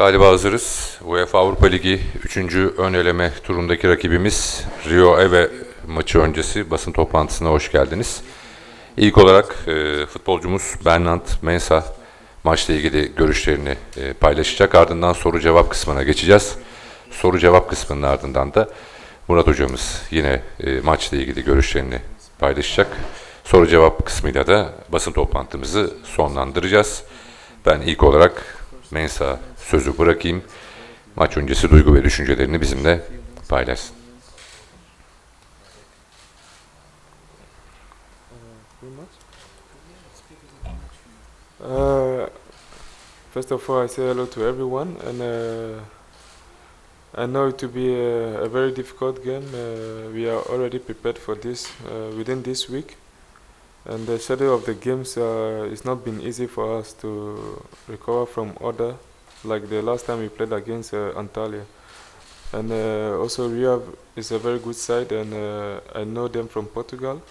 Galiba hazırız. UEFA Avrupa Ligi 3. ön eleme turundaki rakibimiz Rio Ave maçı öncesi basın toplantısına hoş geldiniz. İlk olarak e, futbolcumuz Bernard Mensah maçla ilgili görüşlerini e, paylaşacak. Ardından soru cevap kısmına geçeceğiz. Soru cevap kısmının ardından da Murat hocamız yine e, maçla ilgili görüşlerini paylaşacak. Soru cevap kısmıyla da basın toplantımızı sonlandıracağız. Ben ilk olarak Mensa sözü bırakayım. Maç öncesi duygu ve düşüncelerini bizimle paylaşsın. Uh, first of all, I say hello to everyone, and uh, I know it to be a, a very difficult game. Uh, we are already prepared for this uh, within this week, and the schedule of the games uh, it's not been easy for us to recover from other, like the last time we played against uh, Antalya. And uh, also Rio is a very good side, and uh, I know them from Portugal,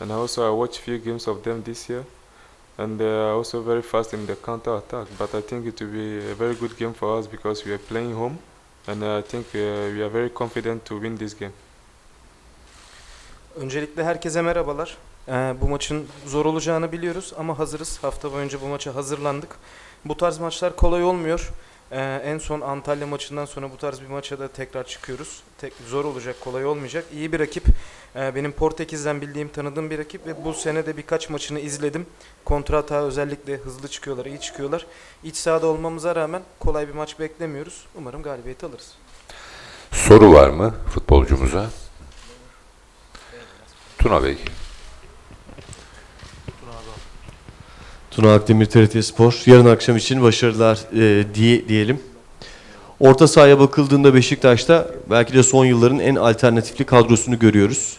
and also I watched few games of them this year and they are also very fast in the counter attack. But I think it will be a very good game for us because we are playing home, and I think uh, we are very confident to win this game. Öncelikle herkese merhabalar. Ee, bu maçın zor olacağını biliyoruz ama hazırız. Hafta boyunca bu maça hazırlandık. Bu tarz maçlar kolay olmuyor. Ee, en son Antalya maçından sonra bu tarz bir maça da tekrar çıkıyoruz. Tek, zor olacak, kolay olmayacak. İyi bir rakip. Ee, benim Portekiz'den bildiğim, tanıdığım bir rakip ve bu sene de birkaç maçını izledim. Kontra özellikle hızlı çıkıyorlar, iyi çıkıyorlar. İç sahada olmamıza rağmen kolay bir maç beklemiyoruz. Umarım galibiyeti alırız. Soru var mı futbolcumuza? Tuna Bey. Tuna Akdemir TRT Spor. Yarın akşam için başarılar e, diye, diyelim. Orta sahaya bakıldığında Beşiktaş'ta belki de son yılların en alternatifli kadrosunu görüyoruz.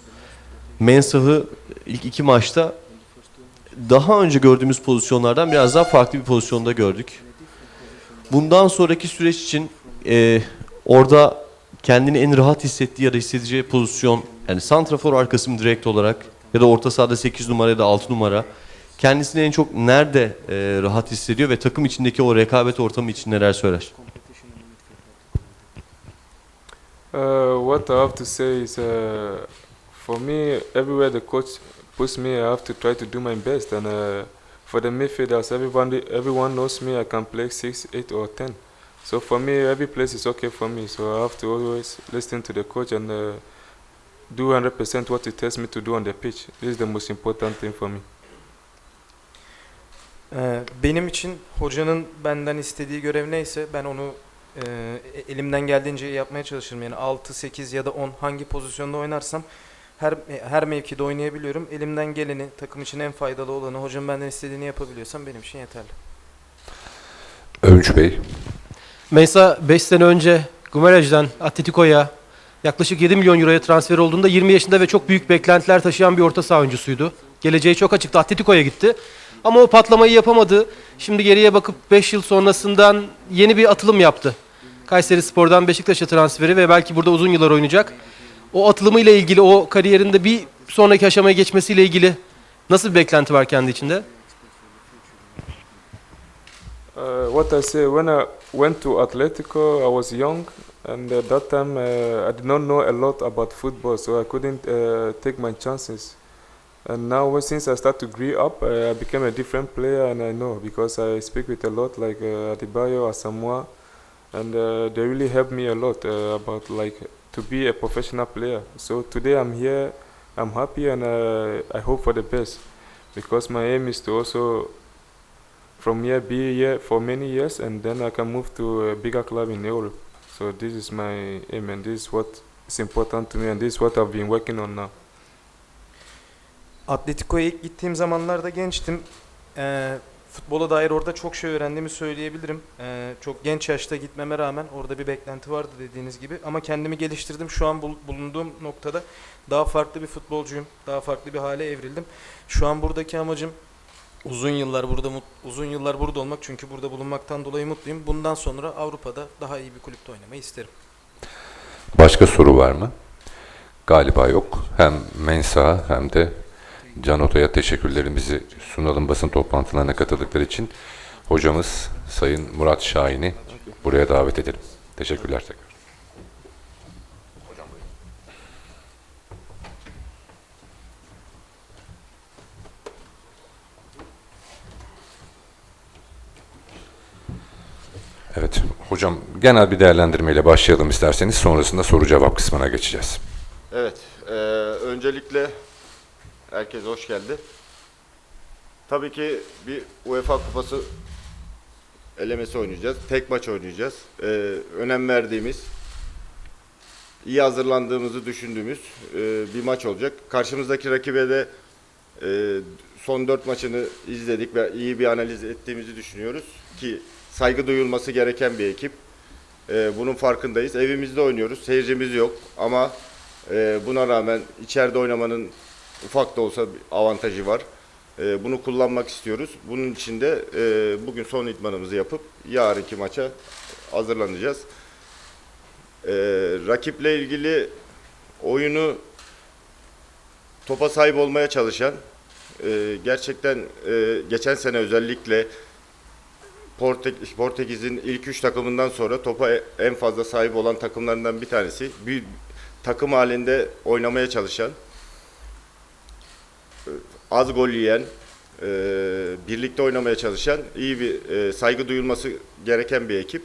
Mensah'ı ilk iki maçta daha önce gördüğümüz pozisyonlardan biraz daha farklı bir pozisyonda gördük. Bundan sonraki süreç için e, orada kendini en rahat hissettiği ya da hissedeceği pozisyon yani santrafor arkası mı direkt olarak ya da orta sahada 8 numara ya da 6 numara kendisini en çok nerede e, rahat hissediyor ve takım içindeki o rekabet ortamı için neler söyler? Uh, what I have to say is, uh, for me, everywhere the coach puts me, I have to try to do my best. And uh, for the midfielders, everyone, everyone knows me. I can play six, eight, or ten. So for me, every place is okay for me. So I have to always listen to the coach and uh, do 100% what he tells me to do on the pitch. This is the most important thing for me. Ee, Benim için hocanın benden istediği görev neyse ben onu e, elimden geldiğince yapmaya çalışırım. Yani 6, 8 ya da 10 hangi pozisyonda oynarsam her her mevkide oynayabiliyorum. Elimden geleni, takım için en faydalı olanı, hocam benden istediğini yapabiliyorsam benim için yeterli. Övünç Bey. Mesa 5 sene önce Gumaraj'dan Atletico'ya yaklaşık 7 milyon euroya transfer olduğunda 20 yaşında ve çok büyük beklentiler taşıyan bir orta saha oyuncusuydu. Geleceği çok açıktı. Atletico'ya gitti. Ama o patlamayı yapamadı. Şimdi geriye bakıp 5 yıl sonrasından yeni bir atılım yaptı. Kayseri Spor'dan Beşiktaş'a transferi ve belki burada uzun yıllar oynayacak. O atılımıyla ilgili, o kariyerinde bir sonraki aşamaya geçmesiyle ilgili nasıl bir beklenti var kendi içinde? Uh, what I say when I went to Atletico, I was young, and at that time uh, I did not know a lot about football, so I couldn't uh, take my chances. And now, since I start to grow up, I became a different player, and I know because I speak with a lot like uh, Adebayo, Asamoah, and uh, they really helped me a lot uh, about like to be a professional player. So today I'm here, I'm happy, and uh, I hope for the best because my aim is to also from here be here for many years and then I can move to a bigger club in Europe. So this is my aim and this is what is important to me and this is what I've been working on now. Atletico'ya ilk gittiğim zamanlarda gençtim. Ee, futbola dair orada çok şey öğrendiğimi söyleyebilirim. Ee, çok genç yaşta gitmeme rağmen orada bir beklenti vardı dediğiniz gibi. Ama kendimi geliştirdim. Şu an bul- bulunduğum noktada daha farklı bir futbolcuyum. Daha farklı bir hale evrildim. Şu an buradaki amacım uzun yıllar burada uzun yıllar burada olmak çünkü burada bulunmaktan dolayı mutluyum. Bundan sonra Avrupa'da daha iyi bir kulüpte oynamayı isterim. Başka soru var mı? Galiba yok. Hem Mensa hem de Can Ota'ya teşekkürlerimizi sunalım basın toplantılarına katıldıkları için. Hocamız Sayın Murat Şahin'i buraya davet edelim. Teşekkürler tekrar. Evet, hocam genel bir değerlendirmeyle başlayalım isterseniz. Sonrasında soru cevap kısmına geçeceğiz. Evet, eee, öncelikle herkes hoş geldi. Tabii ki bir UEFA Kupası elemesi oynayacağız. Tek maç oynayacağız. Eee, önem verdiğimiz, iyi hazırlandığımızı düşündüğümüz eee, bir maç olacak. Karşımızdaki rakibe de eee, son dört maçını izledik ve iyi bir analiz ettiğimizi düşünüyoruz ki saygı duyulması gereken bir ekip. Eee, bunun farkındayız. Evimizde oynuyoruz. Seyircimiz yok ama ee, buna rağmen içeride oynamanın ufak da olsa bir avantajı var. Ee, bunu kullanmak istiyoruz. Bunun için de e, bugün son idmanımızı yapıp yarınki maça hazırlanacağız. Ee, rakiple ilgili oyunu topa sahip olmaya çalışan, e, gerçekten e, geçen sene özellikle Portek- Portekiz'in ilk üç takımından sonra topa e- en fazla sahip olan takımlarından bir tanesi. Bir takım halinde oynamaya çalışan, e, az gol yiyen, e, birlikte oynamaya çalışan, iyi bir e, saygı duyulması gereken bir ekip.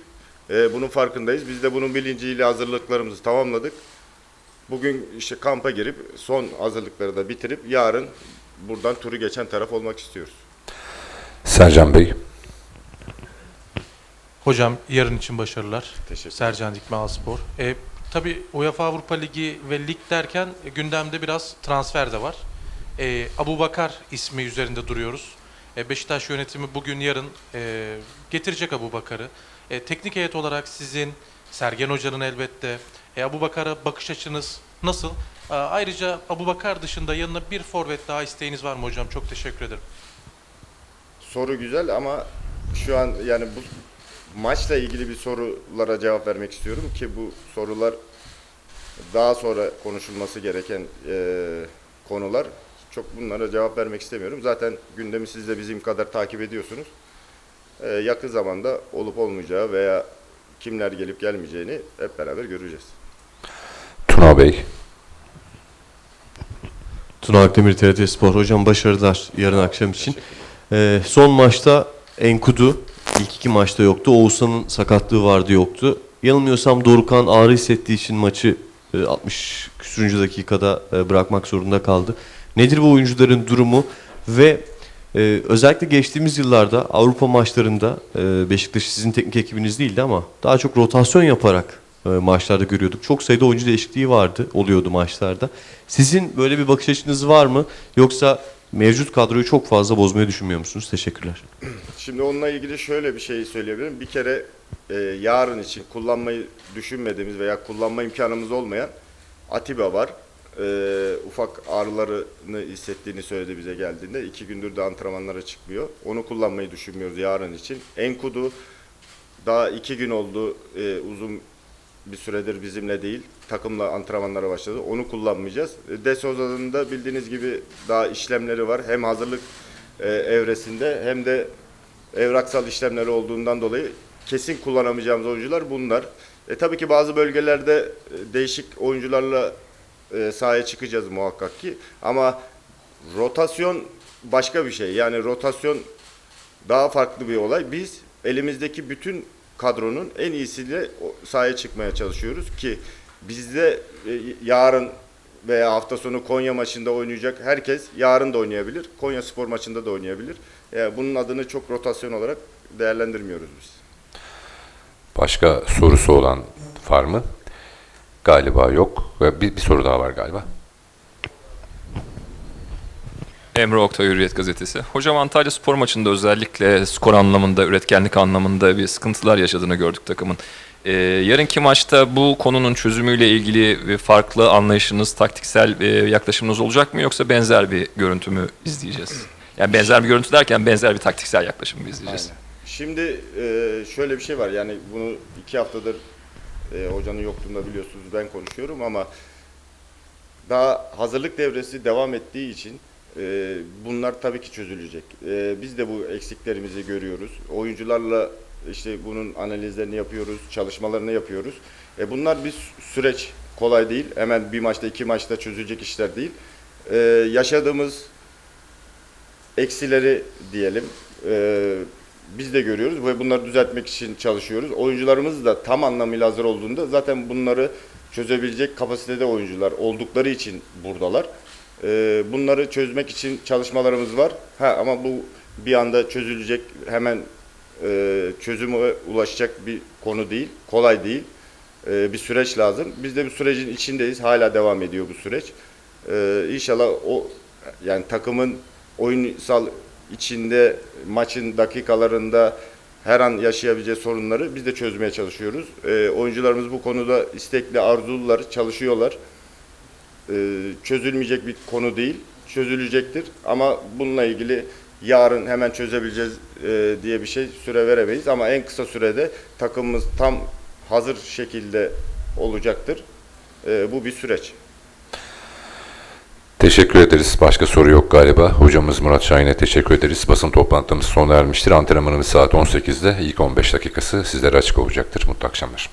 E, Bunun farkındayız. Biz de bunun bilinciyle hazırlıklarımızı tamamladık. Bugün işte kampa girip son hazırlıkları da bitirip yarın buradan turu geçen taraf olmak istiyoruz. Sercan Bey, Hocam yarın için başarılar. Teşekkür Sercan Dikme Spor. E, tabii UEFA Avrupa Ligi ve lig derken gündemde biraz transfer de var. E, Abu Bakar ismi üzerinde duruyoruz. E, Beşiktaş yönetimi bugün yarın e, getirecek Abu Bakar'ı. E, teknik heyet olarak sizin, Sergen Hoca'nın elbette e, Abu Bakar'a bakış açınız nasıl? E, ayrıca Abu Bakar dışında yanına bir forvet daha isteğiniz var mı hocam? Çok teşekkür ederim. Soru güzel ama şu an yani bu maçla ilgili bir sorulara cevap vermek istiyorum ki bu sorular daha sonra konuşulması gereken eee, konular. Çok bunlara cevap vermek istemiyorum. Zaten gündemi siz de bizim kadar takip ediyorsunuz. Eee, yakın zamanda olup olmayacağı veya kimler gelip gelmeyeceğini hep beraber göreceğiz. Tuna Bey, Tuna Akdemir TRT Spor. Hocam başarılar yarın akşam için. Ee, son maçta Enkudu ilk iki maçta yoktu. Oğuzhan'ın sakatlığı vardı yoktu. Yanılmıyorsam Dorukan ağrı hissettiği için maçı e, 60 küsürüncü dakikada e, bırakmak zorunda kaldı. Nedir bu oyuncuların durumu ve e, özellikle geçtiğimiz yıllarda Avrupa maçlarında e, Beşiktaş sizin teknik ekibiniz değildi ama daha çok rotasyon yaparak e, maçlarda görüyorduk. Çok sayıda oyuncu değişikliği vardı, oluyordu maçlarda. Sizin böyle bir bakış açınız var mı? Yoksa mevcut kadroyu çok fazla bozmayı düşünmüyor musunuz? Teşekkürler. Şimdi onunla ilgili şöyle bir şey söyleyebilirim. Bir kere e, yarın için kullanmayı düşünmediğimiz veya kullanma imkanımız olmayan Atiba var. E, ufak ağrılarını hissettiğini söyledi bize geldiğinde. iki gündür de antrenmanlara çıkmıyor. Onu kullanmayı düşünmüyoruz yarın için. Enkudu daha iki gün oldu e, uzun bir süredir bizimle değil. Takımla antrenmanlara başladı. Onu kullanmayacağız. E, De Souza'nın da bildiğiniz gibi daha işlemleri var. Hem hazırlık e, evresinde hem de evraksal işlemleri olduğundan dolayı kesin kullanamayacağımız oyuncular bunlar. E, tabii ki bazı bölgelerde e, değişik oyuncularla e, sahaya çıkacağız muhakkak ki. Ama rotasyon başka bir şey. Yani rotasyon daha farklı bir olay. Biz elimizdeki bütün kadronun en iyisiyle sahaya çıkmaya çalışıyoruz ki bizde e, yarın veya hafta sonu Konya maçında oynayacak herkes yarın da oynayabilir. Konya Spor maçında da oynayabilir. Yani bunun adını çok rotasyon olarak değerlendirmiyoruz biz. başka sorusu olan var mı? Galiba yok. Ve bir, bir soru daha var galiba. Emre Oktay Hürriyet Gazetesi. Hocam Antalya spor maçında özellikle skor anlamında, üretkenlik anlamında bir sıkıntılar yaşadığını gördük takımın. Ee, yarınki maçta bu konunun çözümüyle ilgili bir farklı anlayışınız, taktiksel e, yaklaşımınız olacak mı yoksa benzer bir görüntü mü izleyeceğiz? Yani benzer bir görüntü derken benzer bir taktiksel yaklaşım mı izleyeceğiz? Şimdi e, şöyle bir şey var yani bunu iki haftadır e, hocanın yokluğunda biliyorsunuz ben konuşuyorum ama daha hazırlık devresi devam ettiği için e, bunlar tabii ki çözülecek. E, biz de bu eksiklerimizi görüyoruz. Oyuncularla işte bunun analizlerini yapıyoruz, çalışmalarını yapıyoruz. E bunlar bir sü- süreç, kolay değil. Hemen bir maçta, iki maçta çözülecek işler değil. E, yaşadığımız eksileri diyelim, e, biz de görüyoruz ve bunları düzeltmek için çalışıyoruz. Oyuncularımız da tam anlamıyla hazır olduğunda zaten bunları çözebilecek kapasitede oyuncular oldukları için buradalar. Ee, bunları çözmek için çalışmalarımız var. Ha ama bu bir anda çözülecek hemen e, çözüme ulaşacak bir konu değil, kolay değil. Ee, bir süreç lazım. Biz de bu sürecin içindeyiz. Hala devam ediyor bu süreç. Ee, inşallah o yani takımın oyunsal içinde maçın dakikalarında her an yaşayabileceği sorunları biz de çözmeye çalışıyoruz. Ee, oyuncularımız bu konuda istekli, arzulular, çalışıyorlar. Ee, çözülmeyecek bir konu değil, çözülecektir. Ama bununla ilgili yarın hemen çözebileceğiz e, diye bir şey süre veremeyiz. Ama en kısa sürede takımımız tam hazır şekilde olacaktır. Ee, bu bir süreç. Teşekkür ederiz. Başka soru yok galiba. Hocamız Murat Şahin'e teşekkür ederiz. Basın toplantımız sona ermiştir. Antrenmanımız saat 18'de. İlk 15 dakikası sizlere açık olacaktır. Mutlu akşamlar.